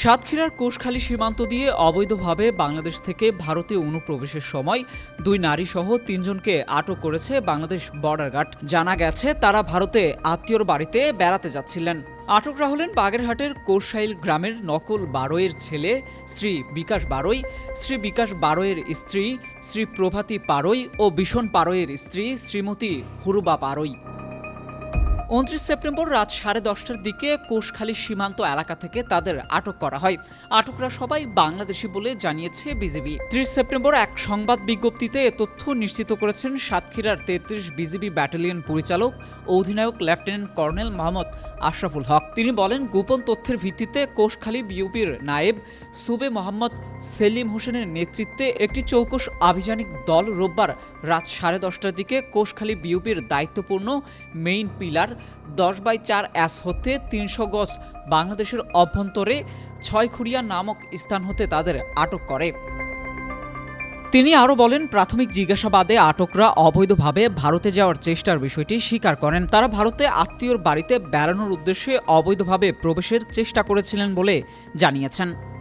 সাতক্ষীরার কোষখালী সীমান্ত দিয়ে অবৈধভাবে বাংলাদেশ থেকে ভারতীয় অনুপ্রবেশের সময় দুই নারী সহ তিনজনকে আটক করেছে বাংলাদেশ বর্ডার গার্ড। জানা গেছে, তারা ভারতে আত্মীয়র বাড়িতে বেড়াতে যাচ্ছিলেন। আটকরা হলেন বাগেরহাটের কোরশাইল গ্রামের নকল বারোয়ের ছেলে শ্রী বিকাশ বারোই, শ্রী বিকাশ বারোয়ের স্ত্রী শ্রী প্রভাতী পারই ও ভীষণ পারোয়ের স্ত্রী শ্রীমতী হুরুবা পারই। উনত্রিশ সেপ্টেম্বর রাত সাড়ে দশটার দিকে কোষখালী সীমান্ত এলাকা থেকে তাদের আটক করা হয়। আটকরা সবাই বাংলাদেশি বলে জানিয়েছে বিজিবি। ত্রিশ সেপ্টেম্বর এক সংবাদ বিজ্ঞপ্তিতে এ তথ্য নিশ্চিত করেছেন সাতক্ষীরার তেত্রিশ বিজিবি ব্যাটালিয়ন পরিচালক, অধিনায়ক লেফটেন্যান্ট কর্নেল মোহাম্মদ আশরাফুল হক। তিনি বলেন, গোপন তথ্যের ভিত্তিতে কোষখালী বিউপির নায়েব সুবে মোহাম্মদ সেলিম হোসেনের নেতৃত্বে একটি চৌকস আভিযানিক দল রোববার রাত সাড়ে দশটার দিকে কোষখালী বিউপির দায়িত্বপূর্ণ মেইন পিলার দশ বাই চার অ্যাস হতে তিনশো গজ বাংলাদেশের অভ্যন্তরে ছয়খুড়িয়া নামক স্থান হতে তাদের আটক করে। তিনি আরও বলেন, প্রাথমিক জিজ্ঞাসাবাদে আটকরা অবৈধভাবে ভারতে যাওয়ার চেষ্টার বিষয়টি স্বীকার করেন। তারা ভারতে আত্মীয়র বাড়িতে বেড়ানোর উদ্দেশ্যে অবৈধভাবে প্রবেশের চেষ্টা করেছিলেন বলে জানিয়েছেন।